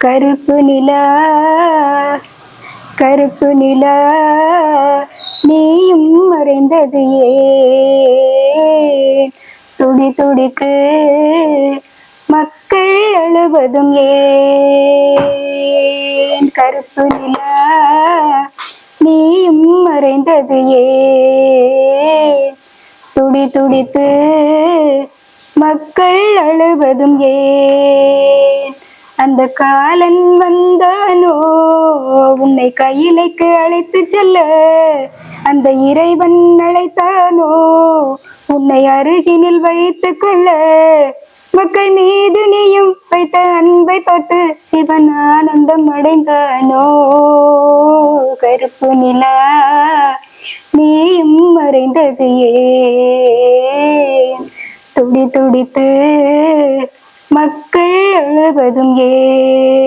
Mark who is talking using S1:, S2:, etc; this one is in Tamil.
S1: கருப்பு நிலா கருப்பு நிலா நீயும் மறைந்தது ஏன்? துடி துடிக்கு மக்கள் அழுவதும் ஏன்? கருப்பு நிலா நீயும் மறைந்தது ஏன்? துடி துடித்து மக்கள் அழுவதும் ஏன்? அந்த காலன் வந்தானோ? உன்னை கையிலைக்கு அழைத்து செல்ல அந்த இறைவன் அழைத்தானோ? உன்னை அருகினில் வைத்துக் கொள்ள மக்கள் மீது நீயும் வைத்த அன்பை பார்த்து சிவன் ஆனந்தம் அடைந்தானோ? கருப்பு நிலா நீயும் மறைந்தது ஏன்? துடி துடித்து மக்கள் எழுவதும் ஏ.